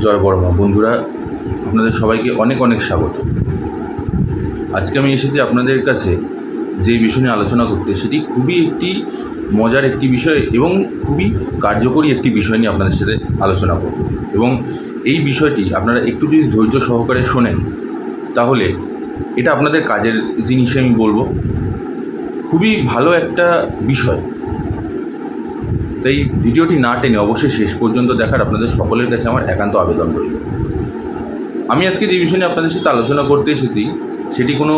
জয় বর্মা বন্ধুরা, আপনাদের সবাইকে অনেক অনেক স্বাগত। আজকে আমি এসেছি আপনাদের কাছে যে বিষয় নিয়ে আলোচনা করতে। সেটি খুবই একটি মজার একটি বিষয় এবং খুবই কার্যকরী একটি বিষয় নিয়ে আপনাদের সাথে আলোচনা করব। এবং এই বিষয়টি আপনারা একটু যদি ধৈর্য সহকারে শোনেন, তাহলে এটা আপনাদের কাজের জিনিসে আমি বলব। খুবই ভালো একটা বিষয়। তাই ভিডিওটি না টেনে অবশ্যই শেষ পর্যন্ত দেখার আপনাদের সকলের কাছে আমার একান্ত আবেদন রইল। আমি আজকে যে বিষয় নিয়ে আপনাদের সাথে আলোচনা করতে এসেছি, সেটি কোনো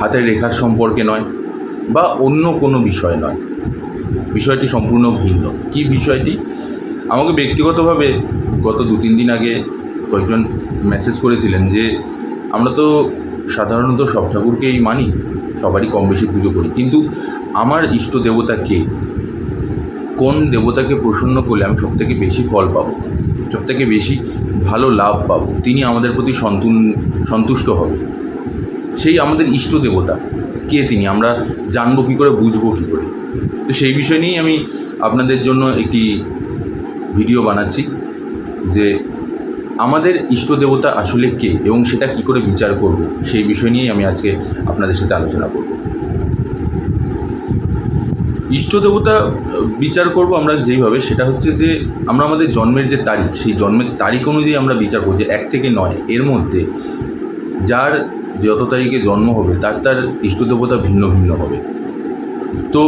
হাতের রেখার সম্পর্কে নয় বা অন্য কোনো বিষয় নয়। বিষয়টি সম্পূর্ণ ভিন্ন। কি বিষয়টি? আমাকে ব্যক্তিগতভাবে গত দু তিন দিন আগে কয়েকজন মেসেজ করেছিলেন যে, আমরা তো সাধারণত সব ঠাকুরকেই মানি, সবারই কম বেশি পুজো করি। কিন্তু আমার ইষ্ট দেবতা কে? কোন দেবতাকে প্রসন্ন করলে আমি সবথেকে বেশি ফল পাবো? সবথেকে বেশি ভালো লাভ পাবো? তিনি আমাদের প্রতি সন্তুন, সন্তুষ্ট হবে। সেই আমাদের ইষ্ট দেবতা। কে তিনি? আমরা জানব কী করে, বুঝব কী করে? তো সেই বিষয় নিয়েই আমি আপনাদের জন্য একটি ভিডিও বানাচ্ছি যে আমাদের ইষ্ট দেবতা আসলে কে এবং সেটা কি করে বিচার করব? সেই বিষয় নিয়েই আমি আজকে আপনাদের সাথে আলোচনা করব। ইষ্ট দেবতা বিচার করব আমরা যেইভাবে, সেটা হচ্ছে যে আমরা আমাদের জন্মের যে তারিখ, সেই জন্মের তারিখ অনুযায়ী আমরা বিচার করব, যে এক থেকে নয়, এর মধ্যে যার যত তারিখে জন্ম হবে, তার তার ইষ্ট দেবতা ভিন্ন ভিন্ন হবে। তো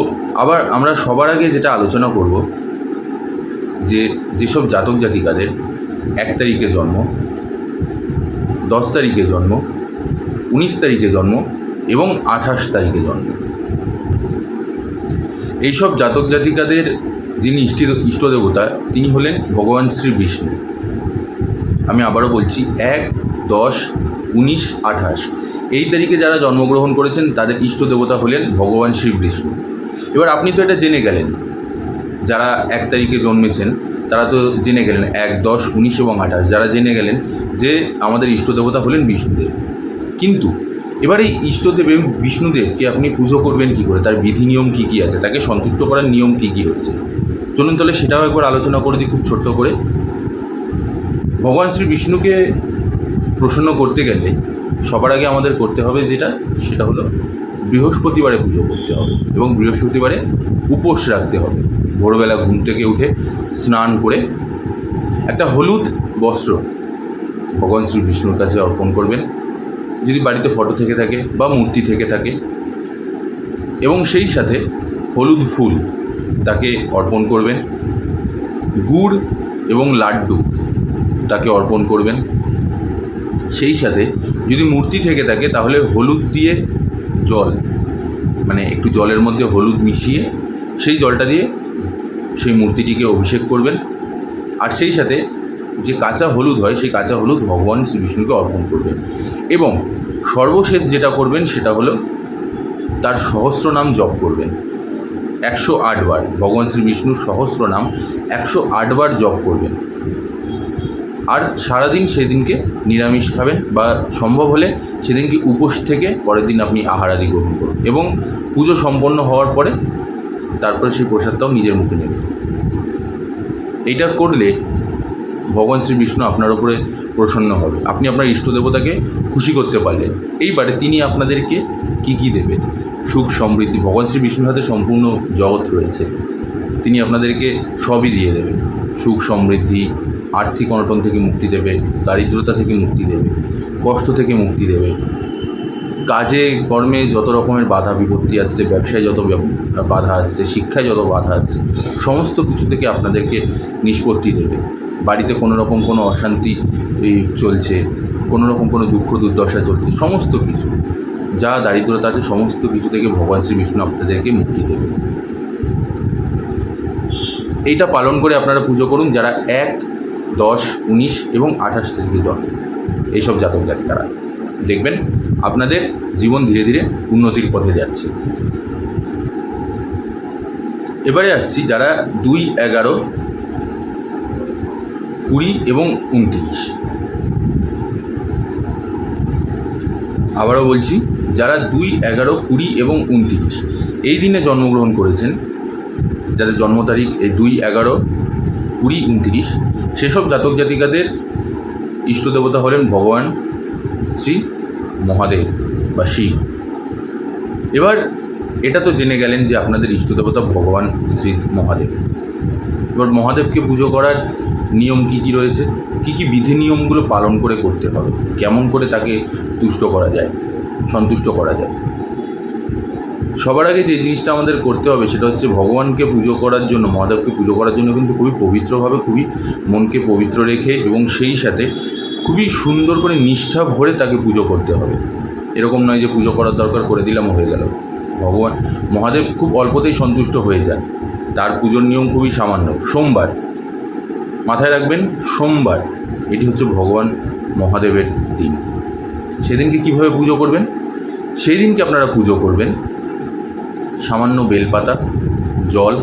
আবার আমরা সবার আগে যেটা আলোচনা করব, যে যেসব জাতক জাতিকাদের এক তারিখে জন্ম, দশ তারিখে জন্ম, উনিশ তারিখে জন্ম এবং আঠাশ তারিখে জন্ম। এইসব জাতক জাতিকাদের যিনি ইষ্ট ইষ্টদেবতা, তিনি হলেন ভগবান শ্রী বিষ্ণু। আমি আবারও বলছি, এক, দশ, উনিশ, আঠাশ। এই তারিখে যারা জন্মগ্রহণ করেছেন, তাদের ইষ্ট দেবতা হলেন ভগবান শ্রী বিষ্ণু। এবার আপনি তো এটা জেনে গেলেন, যারা এক তারিখে জন্মেছেন, তারা তো জেনে গেলেন, এক, দশ, উনিশ এবং আঠাশ। যারা জেনে গেলেন যে আমাদের ইষ্ট দেবতা হলেন বিষ্ণুদেব। কিন্তু এবার এই ইষ্টদেব এবং বিষ্ণুদেবকে আপনি পুজো করবেন কী করে? তার বিধি নিয়ম কী কী আছে? তাকে সন্তুষ্ট করার নিয়ম কী কী রয়েছে? চলুন তাহলে সেটাও একবার আলোচনা করে দিই খুব ছোট্ট করে। ভগবান শ্রী বিষ্ণুকে প্রসন্ন করতে গেলে সবার আগে আমাদের করতে হবে যেটা, সেটা হলো বৃহস্পতিবারে পুজো করতে হবে এবং বৃহস্পতিবারে উপোস রাখতে হবে। ভোরবেলা ঘুম থেকে উঠে স্নান করে একটা হলুদ বস্ত্র ভগবান শ্রী বিষ্ণুর কাছে অর্পণ করবেন। যদি বাড়িতে ফটো থেকে থাকে বা মূর্তি থেকে থাকে। এবং সেই সাথে হলুদ ফুল তাকে অর্পণ করবেন। গুড় এবং লাড্ডু তাকে অর্পণ করবেন। সেই সাথে যদি মূর্তি থেকে থাকে, তাহলে হলুদ দিয়ে জল মানে একটু জলের মধ্যে হলুদ মিশিয়ে সেই জলটা দিয়ে সেই মূর্তিটিকে অভিষেক করবেন। আর সেই সাথে যে কাঁচা হলুদ হয়, সেই কাঁচা হলুদ ভগবান শ্রী বিষ্ণুকে অর্পণ করবেন। এবং সর্বশেষ যেটা করবেন, সেটা হলো তার সহস্র নাম জপ করবেন। একশো আটবার ভগবান শ্রী বিষ্ণুর সহস্র নাম একশো আটবার জপ করবেন। আর সারাদিন সেদিনকে নিরামিষ খাবেন বা সম্ভব হলে সেদিনকে উপোস থেকে পরের দিন আপনি আহার আদি গ্রহণ করুন এবং পুজো সম্পন্ন হওয়ার পরে তারপরে সেই প্রসাদটাও নিজের মুখে নেবেন। এইটা করলে ভগবান শ্রী বিষ্ণু আপনার উপরে প্রসন্ন হবে। আপনি আপনার ইষ্ট দেবতাকে খুশি করতে পারলেন। এইবারে তিনি আপনাদেরকে কি কি দেবেন? সুখ, সমৃদ্ধি, ভগবান শ্রী বিষ্ণুর হাতে সম্পূর্ণ জগৎ রয়েছে। তিনি আপনাদেরকে সবই দিয়ে দেবেন। সুখ, সমৃদ্ধি, আর্থিক অনটন থেকে মুক্তি দেবে, দারিদ্রতা থেকে মুক্তি দেবে, কষ্ট থেকে মুক্তি দেবে। কাজে, কর্মে যত রকমের বাধা বিপত্তি আসছে, ব্যবসায় যত বাধা আসছে, শিক্ষায় যত বাধা আসছে, সমস্ত কিছু থেকে আপনাদেরকে নিষ্পত্তি দেবে। বাড়িতে কোনো রকম কোনো অশান্তি চলছে, কোনো রকম কোনো দুঃখ দুর্দশা চলছে, সমস্ত কিছু। যা দারিদ্রতা আছে, সমস্ত কিছু থেকে ভগবান শ্রী বিষ্ণু আপনাদেরকে মুক্তি দেবে এইটা পালন করে আপনারা পুজো করুন যারা এক, দশ, উনিশ এবং আঠাশ তারিখে জন্ম। এইসব জাতক জাতিকারা। দেখবেন আপনাদের জীবন ধীরে ধীরে উন্নতির পথে যাচ্ছে। এবারে আসছি যারা দুই, এগারো কুড়ি এবং উনত্রিশ। আবারও বলছি, যারা দুই, এগারো, কুড়ি এবং উনত্রিশ, এই দিনে জন্মগ্রহণ করেছেন, যাদের জন্ম তারিখ এই দুই, এগারো, কুড়ি, উনত্রিশ, সেসব জাতক জাতিকাদের ইষ্ট দেবতা হলেন ভগবান শ্রী মহাদেব বা শিব। এবার, এটা তো জেনে গেলেন যে আপনাদের ইষ্ট দেবতা ভগবান শ্রী মহাদেব। এবার মহাদেবকে পুজো করার নিয়ম কি কি রয়েছে? কি কি বিধি নিয়মগুলো পালন করে করতে হবে? কেমন করে তাকে তুষ্ট করা যায়? সন্তুষ্ট করা যায়? সবার আগে যে জিনিসটা আমাদের করতে হবে সেটা হচ্ছে ভগবানকে পুজো করার জন্য, মহাদেবকে পুজো করার জন্য কিন্তু খুবই পবিত্রভাবে, খুবই মনকে পবিত্র রেখে এবং সেই সাথে খুবই সুন্দর করে নিষ্ঠা ভরে তাকে পুজো করতে হবে। এরকম নয় যে পুজো করার দরকার করে দিলাম, হয়ে গেল। ভগবান, মহাদেব খুব অল্পতেই সন্তুষ্ট হয়ে যায়। তার পুজোর নিয়ম খুবই সামান্য। সোমবার মাথায় রাখবেন, সোমবার এটি হচ্ছে ভগবান মহাদেবের দিন। সেদিনকে কীভাবে পুজো করবেন? সেই দিনকে আপনারা পুজো করবেন। সামান্য বেলপাতা, জল,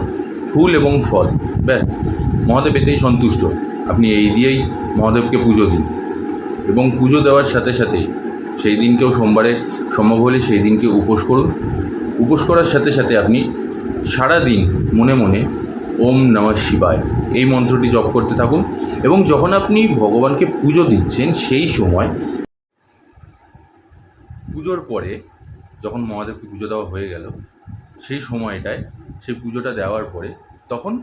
ফুল এবং ফল, ব্যাস। মহাদেব এতেই সন্তুষ্ট। আপনি এই দিয়েই মহাদেবকে পুজো দিন। এবং পুজো দেওয়ার সাথে সাথে সেই দিনকেও সোমবারে সম্ভব হলে সেই দিনকে উপোস করুন। উপোস করার সাথে সাথে আপনি সারা দিন মনে মনে ওম নমঃ শিবায়। এই মন্ত্রটি জপ করতে থাকুন এবং যখন আপনি ভগবানকে পুজো দিচ্ছেন সেই সময় পুজোর পরে যখন মহাদেবকে পুজো দেওয়া হয়ে গেল, সেই সময়টায় সেই পুজোটা দেওয়ার পরে তখন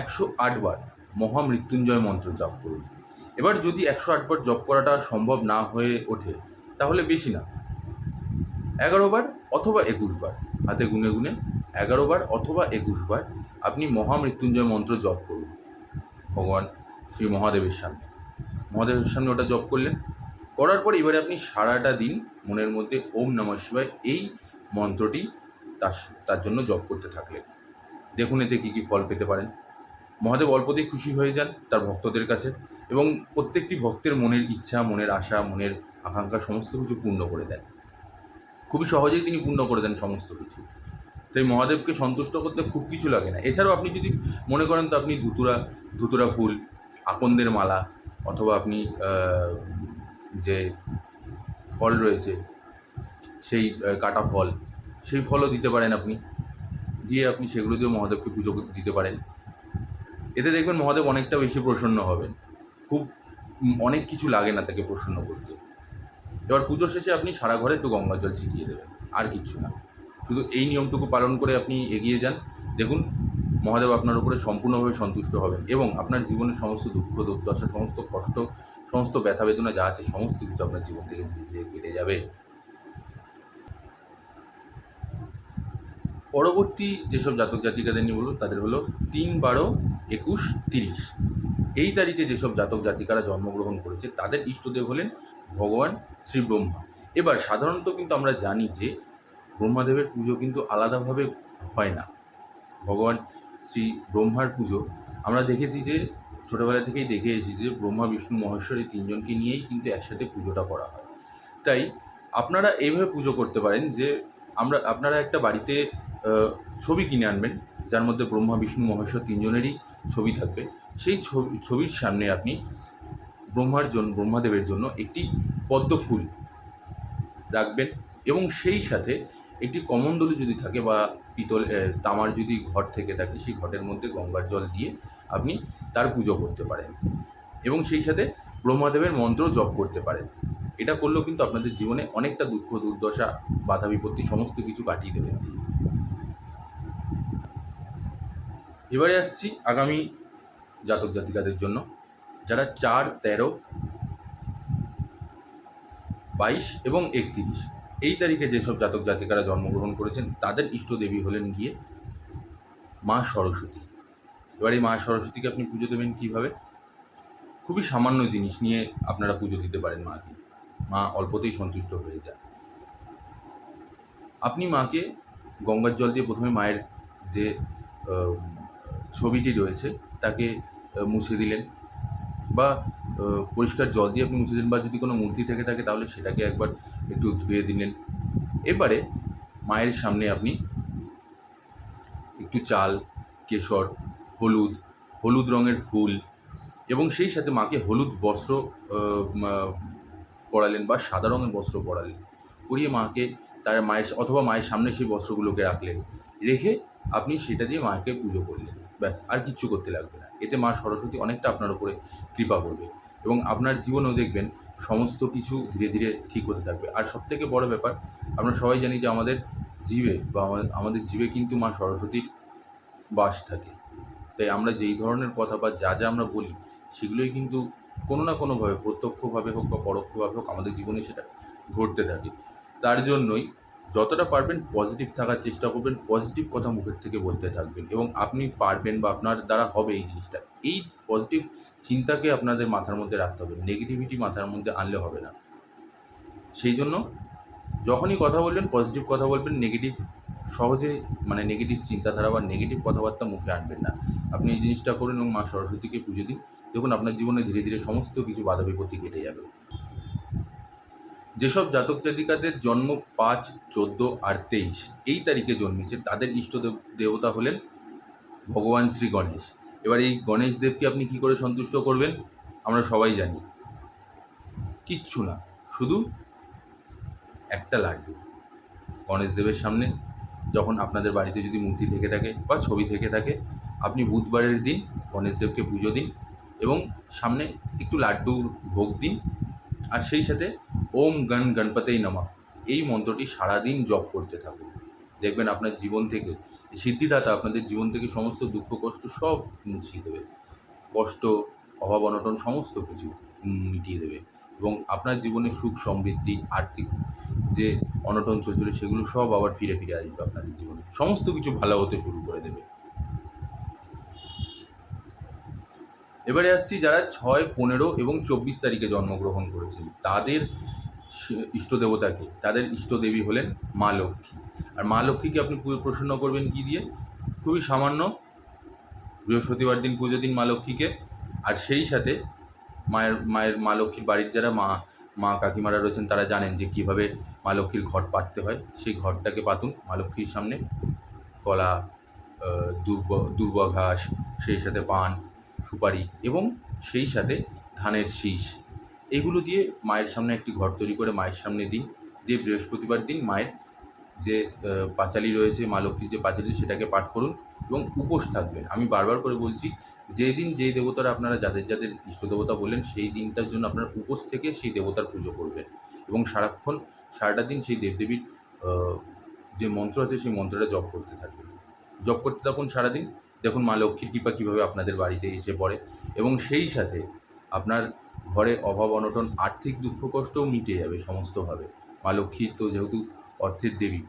একশো আটবার মহামৃত্যুঞ্জয় মন্ত্র জপ করুন। এবার যদি একশো আটবার জপ করাটা সম্ভব না হয়ে ওঠে, তাহলে বেশি না। এগারো বার অথবা একুশ বার, হাতে গুনে গুনে এগারো বার অথবা একুশ বার আপনি মহামৃত্যুঞ্জয় মন্ত্র জপ করুন। ভগবান শ্রী মহাদেবের সামনে। মহাদেবের সামনে ওটা জপ করলেন। করার পর এবারে আপনি সারাটা দিন মনের মধ্যে ওম নমঃ শিবায় এই মন্ত্রটি তার তার জন্য জপ করতে থাকলেন। দেখুন এতে কী কী ফল পেতে পারেন। মহাদেব অল্পতেই খুশি হয়ে যান তার ভক্তদের কাছে এবং প্রত্যেকটি ভক্তের মনের ইচ্ছা, মনের আশা, মনের আকাঙ্ক্ষা সমস্ত কিছু পূর্ণ করে দেন। খুবই সহজেই তিনি পূর্ণ করে দেন সমস্ত কিছু। তাই মহাদেবকে সন্তুষ্ট করতে খুব কিছু লাগে না। এছাড়াও আপনি যদি মনে করেন তো আপনি ধুতুরা ধুতুরা ফুল, আকন্দের মালা, অথবা আপনি যে ফল রয়েছে, সেই কাটা ফল, সেই ফলও দিতে পারেন আপনি। দিয়ে আপনি সেগুলো দিয়েও মহাদেবকে পুজো দিতে পারেন। এতে দেখবেন মহাদেব অনেকটা বেশি প্রসন্ন হবেন। খুব অনেক কিছু লাগে না তাকে প্রসন্ন করতে। এবার পুজোর শেষে আপনি সারা ঘরে একটু গঙ্গার জল ছিটিয়ে দেবেন, আর কিচ্ছু না। শুধু এই নিয়মটুকু পালন করে আপনি এগিয়ে যান। দেখুন, মহাদেব আপনার উপরে সম্পূর্ণভাবে সন্তুষ্ট হবেন এবং আপনার জীবনের সমস্ত দুঃখ, দুর্দশা, সমস্ত কষ্ট, সমস্ত ব্যথা বেদনা যা আছে, সমস্ত কিছু আপনার জীবন থেকে ধীরে ধীরে কেটে যাবে। পরবর্তী যেসব জাতক জাতিকাদের নিয়ে বলুন তাদের হলো তিন বারো একুশ তিরিশ। এই তারিখে যেসব জাতক জাতিকারা জন্মগ্রহণ করেছে, তাদের ইষ্টদেব হলেন ভগবান শ্রী ব্রহ্মা এবার সাধারণত কিন্তু আমরা জানি যে ব্রহ্মাদেবের পুজো কিন্তু আলাদাভাবে হয় না। ভগবান শ্রী ব্রহ্মার পুজো, আমরা দেখেছি যে, ছোটোবেলা থেকেই দেখে এসেছি যে, ব্রহ্মা, বিষ্ণু, মহেশ্বর এই তিনজনকে নিয়েই কিন্তু একসাথে পুজোটা করা হয়। তাই আপনারা এইভাবে পুজো করতে পারেন যে, আমরা, আপনারা একটা বাড়িতে ছবি কিনে আনবেন, যার মধ্যে ব্রহ্মা, বিষ্ণু, মহেশ্বর তিনজনেরই ছবি থাকবে। সেই ছবি, ছবির সামনে আপনি ব্রহ্মার জন্য ব্রহ্মাদেবের জন্য একটি পদ্ম ফুল রাখবেন এবং সেই সাথে একটি কমণ্ডলু যদি থাকে বা পিতল তামার যদি ঘট থেকে থাকে, সেই ঘটের মধ্যে গঙ্গার জল দিয়ে আপনি তার পুজো করতে পারেন। এবং সেই সাথে ব্রহ্মাদেবের মন্ত্র জপ করতে পারেন। এটা করলেও কিন্তু আপনাদের জীবনে অনেকটা দুঃখ, দুর্দশা, বাধা বিপত্তি সমস্ত কিছু কাটিয়ে তিনি। এবারে আসছি আগামী জাতক জাতিকাদের জন্য। যারা চার, তেরো, বাইশ এবং একত্রিশ। এই তারিখে যেসব জাতক জাতিকারা জন্মগ্রহণ করেছেন, তাদের ইষ্টদেবী হলেন গিয়ে মা সরস্বতী। এবার এই মা সরস্বতীকে আপনি পুজো দেবেন কীভাবে? খুবই সামান্য জিনিস নিয়ে আপনারা পুজো দিতে পারেন মাকে। মা অল্পতেই সন্তুষ্ট হয়ে যায়। আপনি মাকে গঙ্গার জল দিয়ে প্রথমে মায়ের যে ছবিটি রয়েছে, তাকে মুছে দিলেন বা পরিষ্কার জল দিয়ে আপনি মুছে দিলেন বা যদি কোনো মূর্তি থেকে থাকে তাহলে সেটাকে একবার একটু ধুয়ে দিলেন। এবারে মায়ের সামনে আপনি একটু চাল, কেশর, হলুদ হলুদ রঙের ফুল এবং সেই সাথে মাকে হলুদ বস্ত্র পরালেন বা সাদা রঙের বস্ত্র পরালেন। পরিয়ে মাকে তার মায়ের অথবা মায়ের সামনে সেই বস্ত্রগুলোকে রাখলেন। রেখে আপনি সেটা দিয়ে মাকে পুজো করলেন। ব্যাস, আর কিচ্ছু করতে লাগবে না। এতে মা সরস্বতী অনেকটা আপনার উপরে কৃপা করবে। এবং আপনার জীবনেও দেখবেন সমস্ত কিছু ধীরে ধীরে ঠিক হতে থাকবে। আর সবথেকে বড় ব্যাপার, আমরা সবাই জানি যে আমাদের জীবে বা আমাদের জীবে কিন্তু মা সরস্বতীর বাস থাকে। তাই আমরা যেই ধরনের কথা বা যা যা আমরা বলি, সেগুলোই কিন্তু কোনো না কোনোভাবে, প্রত্যক্ষভাবে হোক বা পরোক্ষভাবে হোক আমাদের জীবনে সেটা ঘটতে থাকে। তার জন্যই যতটা পারবেন পজিটিভ থাকার চেষ্টা করবেন পজিটিভ কথা মুখের থেকে বলতে থাকবেন এবং আপনি পারবেন বা আপনার দ্বারা হবে এই জিনিসটা। এই পজিটিভ চিন্তাকে আপনাদের মাথার মধ্যে রাখতে হবে নেগেটিভিটি মাথার মধ্যে আনলে হবে না। সেই জন্য যখনই কথা বলবেন পজিটিভ কথা বলবেন নেগেটিভ সহজে মানে নেগেটিভ চিন্তাধারা বা নেগেটিভ কথাবার্তা মুখে আনবেন না। আপনি এই জিনিসটা করুন এবং মা সরস্বতীকে পুজো দিন। দেখুন আপনার জীবনে ধীরে ধীরে সমস্ত কিছু বাধা বিপত্তি কেটে যাবে। যেসব জাতক জাতিকাদের জন্ম পাঁচ, চোদ্দ আর তেইশ, এই তারিখে জন্মেছে, তাদের ইষ্ট দেবতা হলেন ভগবান শ্রী গণেশ। এবার এই গণেশ দেবকে আপনি কি করে সন্তুষ্ট করবেন? আমরা সবাই জানি। কিচ্ছু না, শুধু একটা লাড্ডু। গণেশ দেবের সামনে যখন আপনাদের বাড়িতে যদি মূর্তি থেকে থাকে বা ছবি থেকে থাকে, আপনি বুধবারের দিন গণেশদেবকে পুজো দিন এবং সামনে একটু লাড্ডুর ভোগ দিন। আর সেই সাথে ওম গণ গণপতেই নমা। এই মন্ত্রটি সারাদিন জপ করতে থাকুন। দেখবেন আপনার জীবন থেকে, সিদ্ধিদাতা আপনাদের জীবন থেকে সমস্ত দুঃখ, কষ্ট সব মুছিয়ে দেবে। কষ্ট, অভাব, অনটন সমস্ত কিছু মিটিয়ে দেবে এবং আপনার জীবনে সুখ, সমৃদ্ধি, আর্থিক যে অনটন চলছিল সেগুলো সব আবার ফিরে ফিরে আসবে আপনাদের জীবনে। সমস্ত কিছু ভালো হতে শুরু করে দেবে। এবারে আসছি যারা ছয়, পনেরো এবং চব্বিশ তারিখে জন্মগ্রহণ করেছেন। তাদের স- ইষ্টদেবতাকে, তাদের ইষ্টদেবী হলেন মা লক্ষ্মী। আর মা লক্ষ্মীকে আপনি প্রসন্ন করবেন কি দিয়ে? খুবই সামান্য বৃহস্পতিবার দিন পুজো দিন মা লক্ষ্মীকে, আর সেই সাথে মায়ের মায়ের, মা লক্ষ্মীর বাড়ির যারা মা মা কাকিমারা রয়েছেন, তারা জানেন যে কীভাবে মা লক্ষ্মীর ঘট পাততে হয়। সেই ঘরটাকে পাতুন মা লক্ষ্মীর সামনে। কলা দুর্ব দুর্ব ঘাস সেই সাথে পান, সুপারি এবং সেই সাথে ধানের শীষ। এগুলো দিয়ে মায়ের সামনে একটি ঘর তৈরি করে মায়ের সামনে দিন। দিয়ে বৃহস্পতিবার দিন মায়ের যে পাঁচালি রয়েছে, মা লক্ষ্মীর যে পাঁচালি, সেটাকে পাঠ করুন এবং উপোস থাকবেন। আমি বারবার করে বলছি যেই দিন যেই দেবতারা আপনারা যাদের যাদের ইষ্ট দেবতা বললেন, সেই দিনটার জন্য আপনারা উপোস থেকে সেই দেবতার পুজো করবেন এবং সারাক্ষণ সারাটা দিন সেই দেবদেবীর যে মন্ত্র আছে, সেই মন্ত্রটা জপ করতে থাকবেন। জপ করতে থাকুন সারাদিন। দেখুন মা লক্ষ্মীর কৃপা কীভাবে আপনাদের বাড়িতে এসে পড়ে এবং সেই সাথে আপনার ঘরে অভাব, অনটন, আর্থিক দুঃখ, কষ্টও মিটে যাবে সমস্তভাবে। মা লক্ষ্মীর তো যেহেতু অর্থের দেবী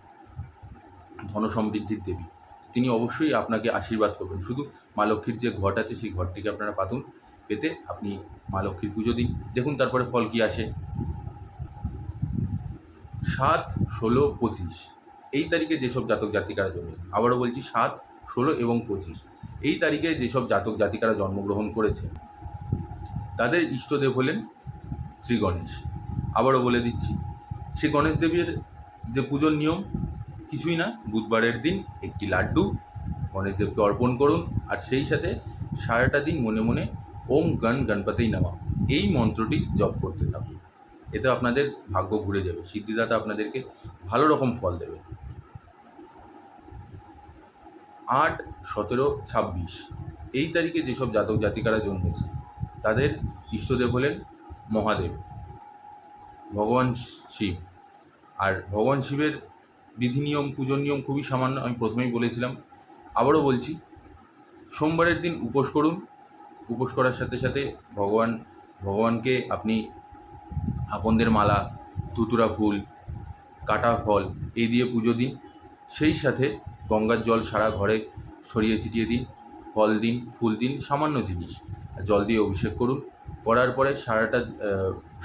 ধন সমৃদ্ধির দেবী, তিনি অবশ্যই আপনাকে আশীর্বাদ করবেন। শুধু মা লক্ষ্মীর যে ঘট আছে, সেই ঘরটিকে আপনারা পাতুন পেতে আপনি মা লক্ষ্মীর পুজো দিন। দেখুন তারপরে ফল কী আসে। সাত, ষোলো, পঁচিশ। এই তারিখে যেসব জাতক জাতিকারা জন্মেছে আবারও বলছি সাত, ষোলো এবং পঁচিশ। এই তারিখে যেসব জাতক জাতিকারা জন্মগ্রহণ করেছে তাদের ইষ্টদেব হলেন শ্রী গণেশ। আবারও বলে দিচ্ছি সে গণেশ দেবের যে পুজোর নিয়ম, কিছুই না, বুধবারের দিন একটি লাড্ডু গণেশদেবকে অর্পণ করুন, আর সেই সাথে সারাটা দিন মনে মনে ওম গণ গণপতেই নামা। এই মন্ত্রটি জপ করতে থাকুন। এতে আপনাদের ভাগ্য ঘুরে যাবে। সিদ্ধিদাতা আপনাদেরকে ভালো রকম ফল দেবে। আট, সতেরো, ছাব্বিশ। এই তারিখে যেসব জাতক জাতিকারা জন্মেছে তাদের ইষ্টদেব হলেন মহাদেব, ভগবান শিব। আর ভগবান শিবের বিধি নিয়ম পুজোর নিয়ম খুবই সামান্য, আমি প্রথমেই বলেছিলাম। আবারও বলছি, সোমবারের দিন উপোস করুন। উপোস করার সাথে সাথে ভগবান, ভগবানকে আপনি আকন্দের মালা ধুতুরা ফুল, কাটা ফল, এই দিয়ে পুজো দিন। সেই সাথে গঙ্গার জল সারা ঘরে ছড়িয়ে ছিটিয়ে দিন, ফল দিন, ফুল দিন, সামান্য জিনিস। জল দিয়ে অভিষেক করুন। করার পরে সারাটা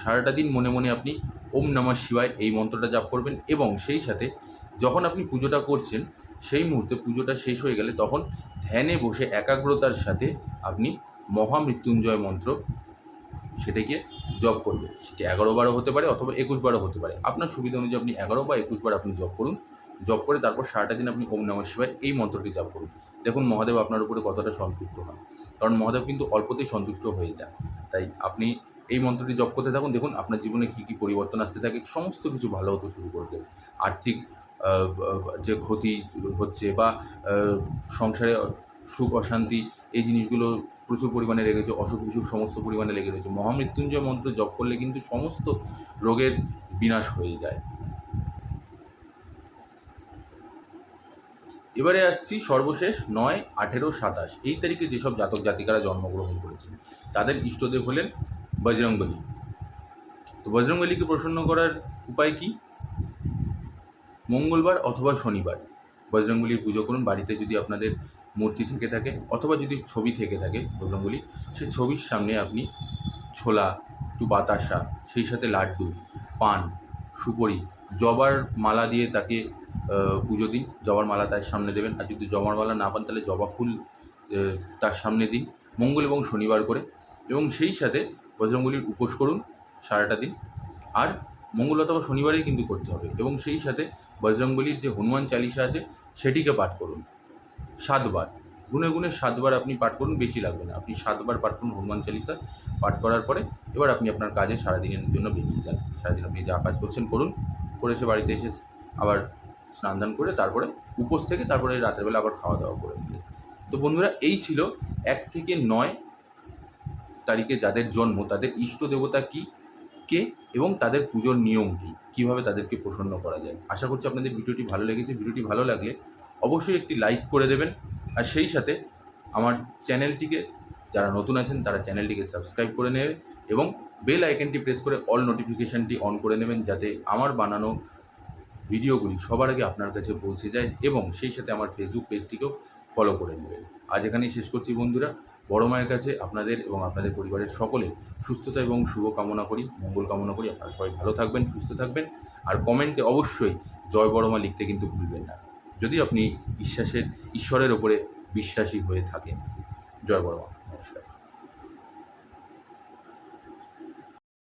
সারাটা দিন মনে মনে আপনি ওম নমঃ শিবায় এই মন্ত্রটা জাপ করবেন এবং সেই সাথে যখন আপনি পুজোটা করছেন, সেই মুহূর্তে পুজোটা শেষ হয়ে গেলে তখন ধ্যানে বসে একাগ্রতার সাথে আপনি মহামৃত্যুঞ্জয় মন্ত্র সেটাকে জপ করবে সেটি এগারো বারও হতে পারে অথবা একুশ বারও হতে পারে। আপনার সুবিধা অনুযায়ী আপনি এগারো বা একুশ বার আপনি জপ করুন। জপ করে, তারপর সারাটা দিন আপনি ওম নমঃ শিবায় এই মন্ত্রটি জপ করুন। দেখুন, মহাদেব আপনার উপরে কতটা সন্তুষ্ট হন। কারণ মহাদেব কিন্তু অল্পতেই সন্তুষ্ট হয়ে যান। তাই আপনি এই মন্ত্রটি জপ করতে থাকুন। দেখুন, আপনার জীবনে কী কী পরিবর্তন আসতে থাকে, সমস্ত কিছু ভালো হতে শুরু করে দেবে। আর্থিক যে ক্ষতি হচ্ছে বা সংসারে সুখ, অশান্তি, এই জিনিসগুলো প্রচুর পরিমাণে লেগেছে অসুখ, বিসুখ সমস্ত পরিমাণে লেগে রয়েছে। মহামৃত্যুঞ্জয় মন্ত্র জপ করলে কিন্তু সমস্ত রোগের বিনাশ হয়ে যায়। এবারে আসছি সর্বশেষ নয়, আঠেরো, সাতাশ। এই তারিখে যেসব জাতক জাতিকারা জন্মগ্রহণ করেছেন, তাদের ইষ্টদেব হলেন বজরংবলী তো বজরংবলীকে প্রসন্ন করার উপায় কি? মঙ্গলবার অথবা শনিবার বজরংবলীর পুজো করুন। বাড়িতে যদি আপনাদের মূর্তি থেকে থাকে অথবা যদি ছবি থেকে থাকে বজরংবলী সেই ছবির সামনে আপনি ছোলা, একটু বাতাসা, সেই সাথে লাড্ডু, পান, সুপরি, জবার মালা দিয়ে তাকে পুজো দিন, জবার মালা তার সামনে দেবেন। আর যদি জবার মালা না পান, তাহলে জবা ফুল তার সামনে দিন, মঙ্গল এবং শনিবার করে। এবং সেই সাথে বজরঙ্গলির উপোস করুন সারাটা দিন। আর মঙ্গল অথবা শনিবারেই কিন্তু করতে হবে। এবং সেই সাথে বজরঙ্গলির যে হনুমান চালিশা আছে, সেটিকে পাঠ করুন। সাতবার। গুনে গুনে সাতবার আপনি পাঠ করুন, বেশি লাগবে না। আপনি সাতবার পাঠ করুন হনুমান চালিসা পাঠ করার পরে এবার আপনি আপনার কাজে সারাদিনের জন্য বেরিয়ে যান। সারাদিন আপনি যা কাজ করছেন করুন। করে এসে বাড়িতে এসে আবার স্নান দান করে তারপরে উপোস থেকে তারপরে রাতেরবেলা আবার খাওয়া দাওয়া করে নিলেন তো বন্ধুরা, এই ছিল এক থেকে নয় তারিখে যাদের জন্ম, তাদের ইষ্ট দেবতা কী, কে এবং তাদের পুজোর নিয়ম কী, কীভাবে তাদেরকে প্রসন্ন করা যায়। আশা করছি আপনাদের ভিডিওটি ভালো লেগেছে। ভিডিওটি ভালো লাগলে অবশ্যই একটি লাইক করে দেবেন। আর সেই সাথে আমার চ্যানেলটিকে, যারা নতুন আছেন, তারা চ্যানেলটিকে সাবস্ক্রাইব করে নেবে এবং বেল আইকনটি প্রেস করে অল নোটিফিকেশানটি অন করে নেবেন যাতে আমার বানানো ভিডিওগুলি সবার আগে আপনার কাছে পৌঁছে যায় এবং সেই সাথে আমার ফেসবুক পেজটিকেও ফলো করে নেবেন। আজ এখানেই শেষ করছি বন্ধুরা। বড় মায়ের কাছে আপনাদের এবং আপনাদের পরিবারের সকলে সুস্থতা এবং শুভ কামনা করি, মঙ্গল কামনা করি। আপনারা সবাই ভালো থাকবেন, সুস্থ থাকবেন। আর কমেন্টে অবশ্যই জয় বড় মা লিখতে কিন্তু ভুলবেন না। যদি আপনি বিশ্বাসের, ঈশ্বরের ওপরে বিশ্বাসী হয়ে থাকেন, জয় বড় মা। নমস্কার।